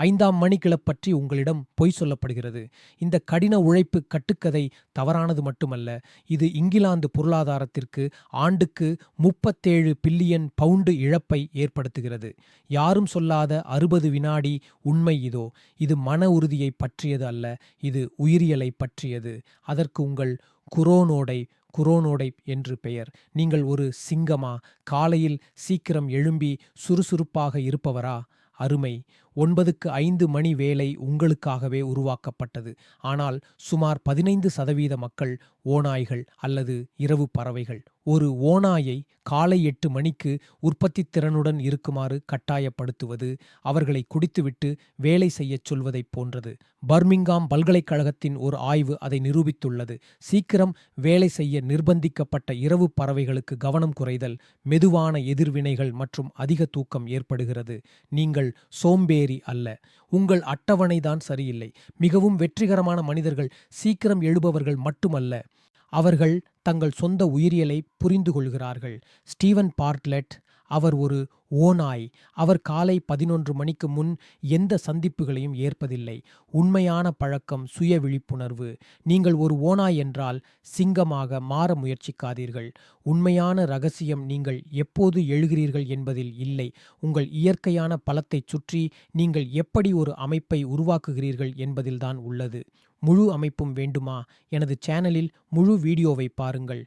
ஐந்தாம் மணிக்கிழப் பற்றி உங்களிடம் பொய் சொல்லப்படுகிறது. இந்த கடின உழைப்பு கட்டுக்கதை தவறானது மட்டுமல்ல இது இங்கிலாந்து பொருளாதாரத்திற்கு ஆண்டுக்கு முப்பத்தேழு பில்லியன் பவுண்டு இழப்பை ஏற்படுத்துகிறது. யாரும் சொல்லாத அறுபது வினாடி உண்மை இதோ இது மன உறுதியை பற்றியது அல்ல இது உயிரியலை பற்றியது. அதற்கு உங்கள் குரோனோடை குரோனோடை என்று பெயர். நீங்கள் ஒரு சிங்கமா? காலையில் சீக்கிரம் எழும்பி சுறுசுறுப்பாக இருப்பவரா? அருமை. ஒன்பதுக்கு ஐந்து மணி வேலை உங்களுக்காகவே உருவாக்கப்பட்டது. ஆனால் சுமார் பதினைந்து சதவீத மக்கள் ஓநாய்கள் அல்லது இரவு பறவைகள். ஒரு ஓநாயை காலை எட்டு மணிக்கு உற்பத்தி திறனுடன் இருக்குமாறு கட்டாயப்படுத்துவது அவர்களை குடித்துவிட்டு வேலை செய்யச் சொல்வதைப் போன்றது. பர்மிங்காம் பல்கலைக்கழகத்தின் ஒரு ஆய்வு அதை நிரூபித்துள்ளது. சீக்கிரம் வேலை செய்ய நிர்பந்திக்கப்பட்ட இரவு பறவைகளுக்கு கவனம் குறைதல் மெதுவான எதிர்வினைகள் மற்றும் அதிக தூக்கம் ஏற்படுகிறது. நீங்கள் சோம்பே முன்னேறி அல்ல. உங்கள் அட்டவணைதான் சரியில்லை. மிகவும் வெற்றிகரமான மனிதர்கள் சீக்கிரம் எழுபவர்கள் மட்டுமல்ல. அவர்கள் தங்கள் சொந்த உயிரியலை புரிந்து கொள்கிறார்கள். ஸ்டீவன் பார்ட்லெட் அவர் ஒரு ஓநாய். அவர் காலை பதினொன்று மணிக்கு முன் எந்த சந்திப்புகளையும் ஏற்பதில்லை. உண்மையான பழக்கம் சுய விழிப்புணர்வு. நீங்கள் ஒரு ஓநாய் என்றால் சிங்கமாக மாற முயற்சிக்காதீர்கள். உண்மையான ரகசியம் நீங்கள் எப்போது எழுகிறீர்கள் என்பதில் இல்லை. உங்கள் இயற்கையான பலத்தைச் சுற்றி நீங்கள் எப்படி ஒரு அமைப்பை உருவாக்குகிறீர்கள் என்பதில்தான் உள்ளது. முழு அமைப்பும் வேண்டுமா? எனது சேனலில் முழு வீடியோவை பாருங்கள்.